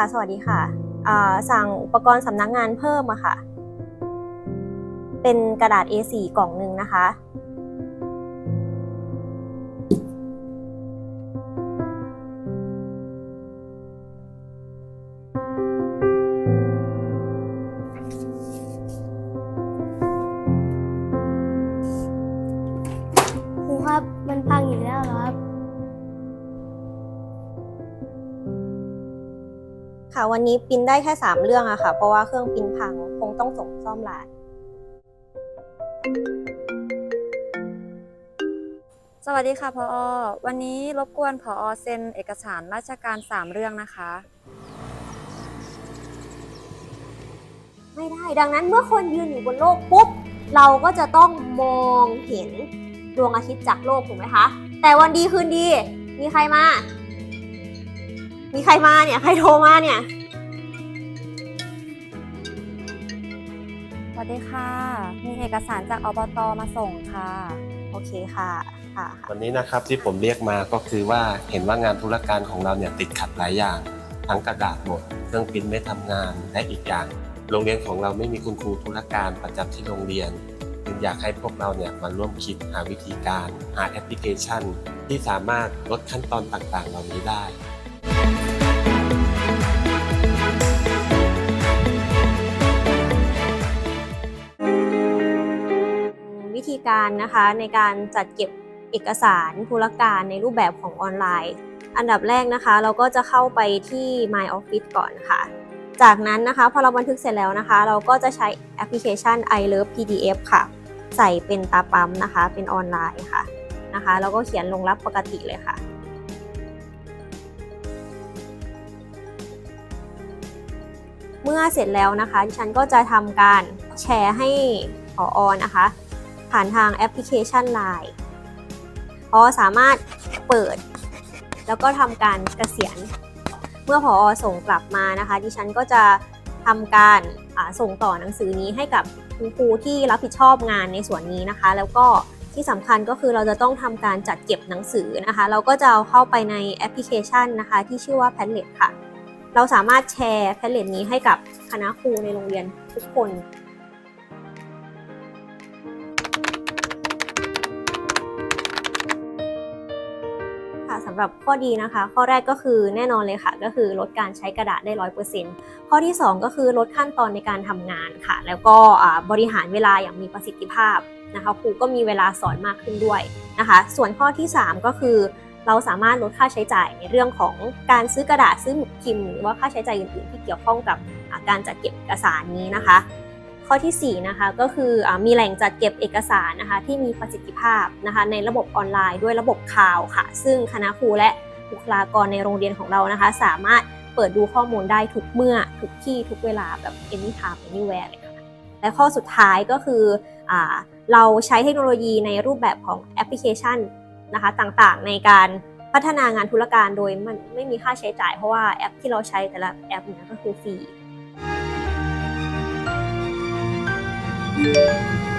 ค่ะ สวัสดีค่ะสั่งอุปกรณ์สำนักงานเพิ่มอะค่ะ เป็นกระดาษ A4 กล่องหนึ่งนะคะ ครูครับ มันพัง ค่ะวันนี้ปริ้นได้แค่ 3 เรื่องอะค่ะ เพราะว่าเครื่องปริ้นพังคงต้องส่งซ่อมร้าน สวัสดีค่ะพออวันนี้รบกวนพออเซ็นเอกสารราชการ 3 เรื่องนะคะ ไม่ได้ ดังนั้นเมื่อคนยืนอยู่บนโลกปุ๊บ เราก็จะต้องมองเห็นดวงอาทิตย์จากโลกถูกไหมคะ แต่วันดีคืนดี มีใครมา มีใครมาเนี่ย ใครโทรมาเนี่ย สวัสดีค่ะ มีเอกสารจากอบตมาส่งค่ะ โอเคค่ะค่ะค่ะ วันนี้นะครับที่ผมเรียกมาก็คือว่าเห็นว่างานธุรการของเราเนี่ยติดขัดหลายอย่าง ทั้งกระดาษหมด เครื่องปริ้นไม่ทำงานและอีกอย่าง โรงเรียนของเราไม่มีคุณครูธุรการประจำที่โรงเรียน จึงอยากให้พวกเราเนี่ยมาร่วมคิดหาวิธีการ หาแอปพลิเคชัน ที่สามารถลดขั้นตอนต่างๆ เหล่านี้ได้ วิธีการนะคะในการจัดเก็บเอกสารธุรการในรูปแบบของออนไลน์ อันดับแรกนะคะ เราก็จะเข้าไปที่ My Office ก่อนค่ะ จากนั้นนะคะพอเราบันทึกเสร็จแล้วนะคะ เราก็จะใช้แอปพลิเคชัน I Love PDF ค่ะ ใส่เป็นตาปั๊มนะคะ เป็นออนไลน์ค่ะนะคะแล้วก็เขียนลงรับปกติเลยค่ะเมื่อเสร็จแล้วนะคะดิฉันก็จะทำการแชร์ให้ผออนะคะ ผ่านทางแอปพลิเคชัน Line พอสามารถเปิด แล้วก็ทำการเกษียณ เมื่อพอส่งกลับมานะคะ ดิฉันก็จะทำการส่งต่อหนังสือนี้ให้กับคุณครูที่รับผิดชอบงานในส่วนนี้นะคะ แล้วก็ที่สำคัญก็คือเราจะต้องทำการจัดเก็บหนังสือนะคะ เราก็จะเอาเข้าไปในแอปพลิเคชันนะคะ ที่ชื่อว่า Padlet ค่ะ เราสามารถแชร์ Padlet นี้ให้กับคณะครูในโรงเรียนทุกคน สำหรับข้อดีนะคะ ข้อแรกก็คือแน่นอนเลยค่ะ ก็คือลดการใช้กระดาษได้ร้อยเปอร์เซ็นต์ข้อที่ 2 ก็คือลดขั้นตอนในการทำงานค่ะ แล้วก็บริหารเวลาอย่างมีประสิทธิภาพนะคะครูก็มีเวลาสอนมากขึ้นด้วยนะคะ ส่วนข้อที่ 3 ก็คือเราสามารถลดค่าใช้จ่ายในเรื่องของการซื้อกระดาษซื้อหมึกพิมพ์หรือว่าค่าใช้จ่ายอื่นๆ ที่เกี่ยวข้องกับการจัดเก็บเอกสารนี้นะคะ ข้อทีสี่ 4 นะคะก็คืออมีแหล่งจัดเก็บเอกสารนะคะที่มีประสิทธิภาพนะคะในระบบออนไลน์ด้วยระบบข่าวค่ะ ซึ่งคณะครูและบุคลากรในโรงเรียนของเรานะคะ สามารถเปิดดูข้อมูลได้ทุกเมื่อทุกที่ทุกเวลาแบบ anytime anywhere เลยค่ะและข้อสุดท้ายก็คืออเราใช้เทคโนโลยีในรูปแบบของแอปพลิเคชันนะคะต่างๆ ในการพัฒนางานธุรการโดยมันไม่มีค่าใช้จ่ายเพราะว่าแอปที่เราใช้แต่ละแอปเนี่ยก็คือฟรี Música